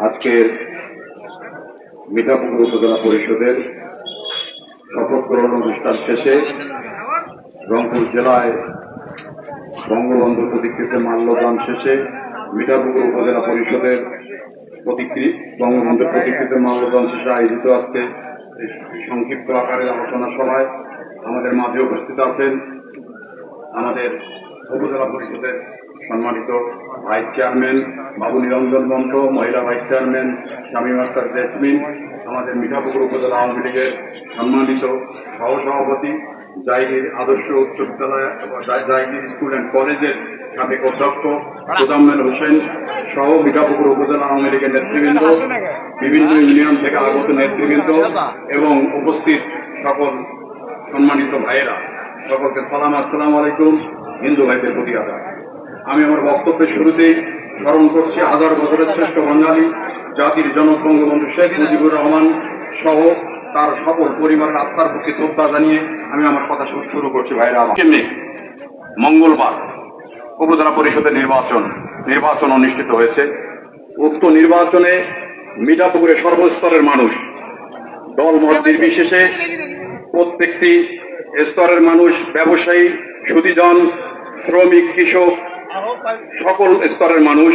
আজকের মিঠাপুকুর উপজেলা পরিষদের শপথ গ্রহণ অনুষ্ঠান শেষে রংপুর জেলায় বঙ্গবন্ধু প্রতিকৃতিতে মাল্যদান শেষে মিঠাপুকুর উপজেলা পরিষদের প্রতিকৃতি বঙ্গবন্ধুর প্রতিকৃতিতে মাল্যদান শেষে আয়োজিত আজকে সংক্ষিপ্ত আকারের আলোচনা সভায় আমাদের মাঝে উপস্থিত আছেন আমাদের উপজেলা পরিষদের সম্মানিত ভাইস চেয়ারম্যান বাবু নিরঞ্জন মন্ত্র মহিলা ভাইস চেয়ারম্যান স্বামী মাস্টার জেসমিন, আমাদের মিঠাপুকুর উপজেলা আওয়ামী লীগের সম্মানিত সহসভাপতি জাইগির আদর্শ উচ্চ বিদ্যালয় জাইগির স্কুল অ্যান্ড কলেজের সাবেক অধ্যক্ষ মোজাম্মেল হোসেন সহ মিঠাপুকুর উপজেলা আওয়ামী লীগের নেতৃবৃন্দ, বিভিন্ন ইউনিয়ন থেকে আগত নেতৃবৃন্দ এবং উপস্থিত সকল সম্মানিত ভাইয়েরা। সকলকে সালাম, আসসালাম আলাইকুম। হিন্দু ভাইদের প্রতি আদায় আমি আমার বক্তব্যের শুরুতেই স্মরণ করছি হাজার বছরের শ্রেষ্ঠ বাঙালি জাতির জনক বঙ্গবন্ধু শেখ মুজিবুর রহমান সহ তার সকল পরিবারের আত্মার প্রতি শ্রদ্ধা জানিয়ে আমি আমার কথা শুরু- করছি ভাইরা আমার। মঙ্গলবার উপজেলা পরিষদের নির্বাচন নির্বাচন অনুষ্ঠিত হয়েছে। উক্ত নির্বাচনে মিঠাপুকুরের সর্বস্তরের মানুষ দল মত নির্বিশেষে প্রত্যেকটি স্তরের মানুষ ব্যবসায়ী সুদীজন শ্রমিক, কৃষক, সকল স্তরের মানুষ,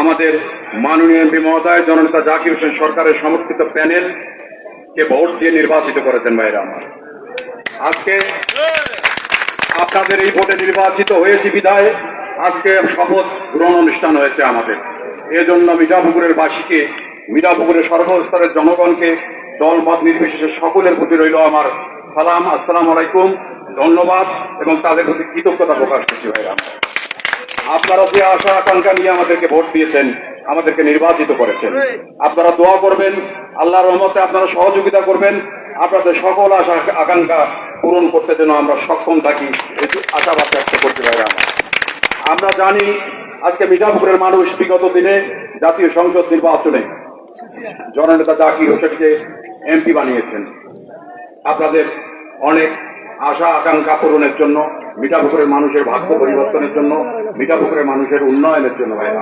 আমাদের মাননীয় এমপি মহোদয়, জননেতা জাকির হোসেন সরকারের সমর্থিত প্যানেল কে ভোট দিয়ে নির্বাচিত করেছেন ভাইরা আমার। আজকে আপনাদের এই ভোটে নির্বাচিত হয়েছি বিধায় আজকে শপথ গ্রহণ অনুষ্ঠান হয়েছে আমাদের। এজন্য মিঠাপুকুরের বাসীকে মিঠাপুকুরের সর্বস্তরের জনগণকে দল মত নির্বিশেষে সকলের প্রতি রইল আমার সালাম। আসসালাম আলাইকুম। ধন্যবাদ এবং তাদের প্রতি কৃতজ্ঞতা প্রকাশ করছি ভাইরা। আপনারা যে আশা আকাঙ্ক্ষা নিয়ে আমাদেরকে ভোট দিয়েছেন, আমাদেরকে নির্বাচিত করেছেন, আপনারা দোয়া করবেন, আল্লাহর রহমতে আপনারা সহযোগিতা করবেন, আপনাদের সকল আশা আকাঙ্ক্ষা পূরণ করতে যেন আমরা সক্ষম থাকি আশাবাদ ব্যক্ত করতে পারি আমরা জানি আজকে মিঠাপুকুরের মানুষ বিগত দিনে জাতীয় সংসদ নির্বাচনে জননেতা জাকির হোসেনকে এমপি বানিয়েছেন। আপনাদের অনেক আশা আকাঙ্ক্ষা পূরণের জন্য মিঠাপুকুরের মানুষের ভাগ্য পরিবর্তনের জন্য মিঠাপুকুরের মানুষের উন্নয়নের জন্য ভাইরা